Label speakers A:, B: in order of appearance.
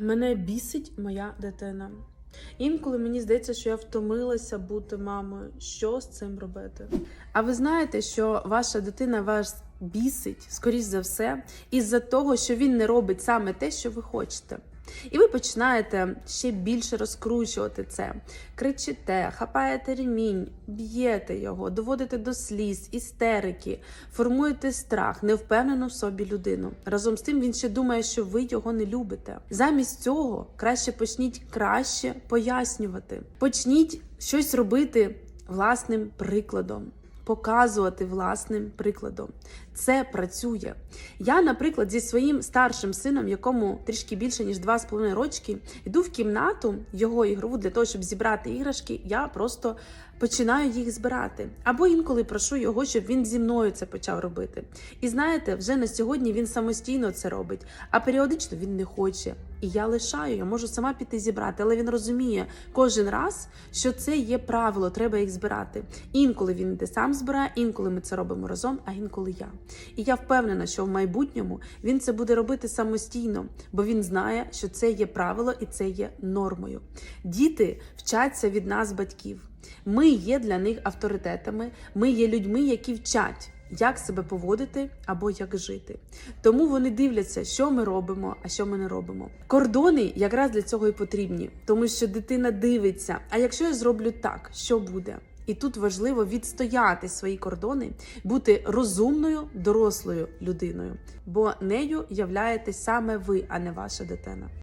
A: Мене бісить моя дитина. Інколи мені здається, що я втомилася бути мамою. Що з цим робити? А ви знаєте, що ваша дитина вас бісить, скоріш за все, із-за того, що він не робить саме те, що ви хочете. І ви починаєте ще більше розкручувати це. Кричите, хапаєте ремінь, б'єте його, доводите до сліз, істерики, формуєте страх, невпевнену в собі людину. Разом з тим він ще думає, що ви його не любите. Замість цього краще почніть краще пояснювати. Почніть щось робити власним прикладом. Показувати власним прикладом. Це працює. Я, наприклад, зі своїм старшим сином, якому трішки більше ніж 2,5 рочки, йду в кімнату його ігрову для того, щоб зібрати іграшки. Я просто починаю їх збирати. Або інколи прошу його, щоб він зі мною це почав робити. І знаєте, вже на сьогодні він самостійно це робить, а періодично він не хоче. І я лишаю, я можу сама піти зібрати, але він розуміє кожен раз, що це є правило, треба їх збирати. Інколи він іде сам збирає, інколи ми це робимо разом, а інколи я. І я впевнена, що в майбутньому він це буде робити самостійно, бо він знає, що це є правило і це є нормою. Діти вчаться від нас, батьків. Ми є для них авторитетами, ми є людьми, які вчать. Як себе поводити або як жити, тому вони дивляться, що ми робимо, а що ми не робимо. Кордони якраз для цього і потрібні, тому що дитина дивиться. А якщо я зроблю так, що буде? І тут важливо відстояти свої кордони, бути розумною, дорослою людиною, бо нею являєтесь саме ви, а не ваша дитина.